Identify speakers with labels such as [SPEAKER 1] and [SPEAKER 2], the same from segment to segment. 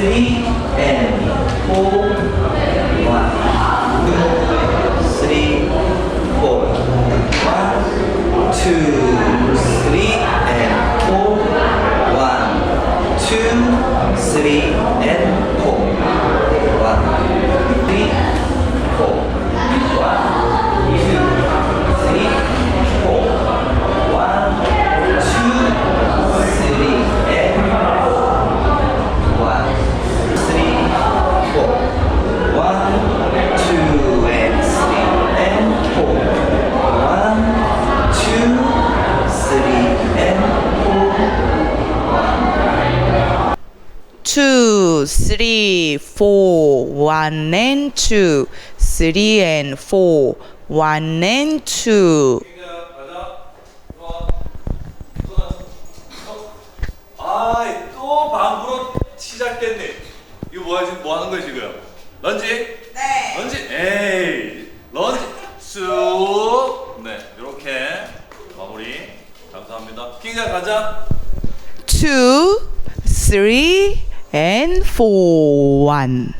[SPEAKER 1] three, and four. One, two, three, four. One, two, 2, 3, 4, 1 and 2, 3 and 4, 1 and
[SPEAKER 2] 2.
[SPEAKER 3] 아, 또 방구로 시작됐네. 이거 뭐야 지금 뭐 하는 거야 지금? 런지?
[SPEAKER 2] 네.
[SPEAKER 3] 런지? 에이. 런지. 쑥. 네. 이렇게 마무리. 감사합니다. 킹장 가자.
[SPEAKER 2] 2 3 and four, one.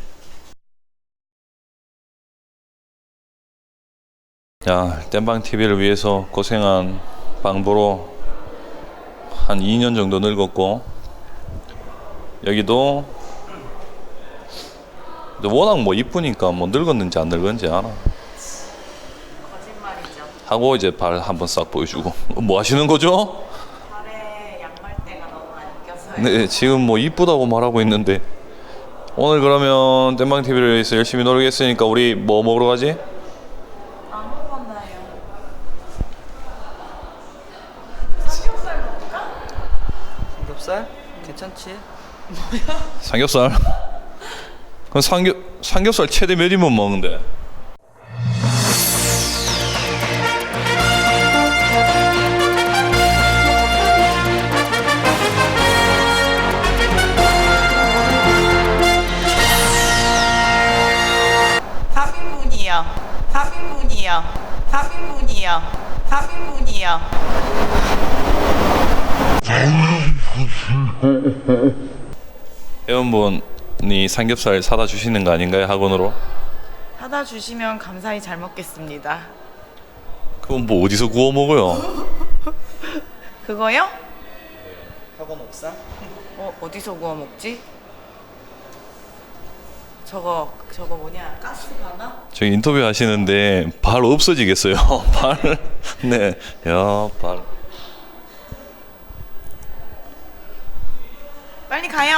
[SPEAKER 3] 야 땜방 TV를 위해서 고생한 방보로 한 2년 정도 늙었고 여기도 워낙 뭐 이쁘니까 뭐 늙었는지 안 늙었는지 알아.
[SPEAKER 2] 거짓말이죠.
[SPEAKER 3] 하고 이제 발 한번 싹 보여주고 뭐 하시는 거죠?
[SPEAKER 2] 발에 양말대가 너무 안 껴서요.
[SPEAKER 3] 네 지금 뭐 이쁘다고 말하고 있는데 오늘 그러면 땜방 TV를 위해서 열심히 노력했으니까 우리 뭐 먹으러 가지?
[SPEAKER 2] 안 먹었나요? 삼겹살 먹을까?
[SPEAKER 4] 삼겹살? 괜찮지?
[SPEAKER 3] 삼겹살. 그럼 삼겹 삼겹살 최대 몇 인분 먹는데?
[SPEAKER 2] 요삼인분이요삼인분이요삼인분이요
[SPEAKER 3] 회원분이 삼겹살 사다 주시는 거 아닌가요 학원으로?
[SPEAKER 2] 사다 주시면 감사히 잘 먹겠습니다.
[SPEAKER 3] 그건 뭐 어디서 구워 먹어요?
[SPEAKER 2] 그거요?
[SPEAKER 4] 학원 옥상?
[SPEAKER 2] 어 어디서 구워 먹지? 저거 저거 뭐냐 가스 가나?
[SPEAKER 3] 저희 인터뷰 하시는데 발 없어지겠어요. 발. 네. 야, 발.
[SPEAKER 2] 빨리 가요.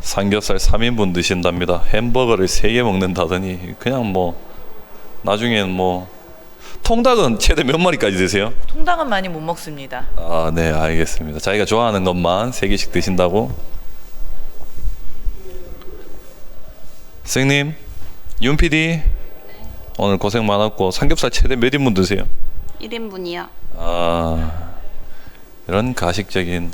[SPEAKER 3] 삼겹살 3인분 드신답니다. 햄버거를 3개 먹는다더니 그냥 뭐 나중엔 뭐 통닭은 최대 몇 마리까지 드세요?
[SPEAKER 2] 통닭은 많이 못 먹습니다.
[SPEAKER 3] 아, 네, 알겠습니다. 자기가 좋아하는 것만 3개씩 드신다고. 선생님, 윤 PD 오늘 고생 많았고 삼겹살 최대 몇 인분 드세요?
[SPEAKER 5] 1인분이요.
[SPEAKER 3] 아, 이런 가식적인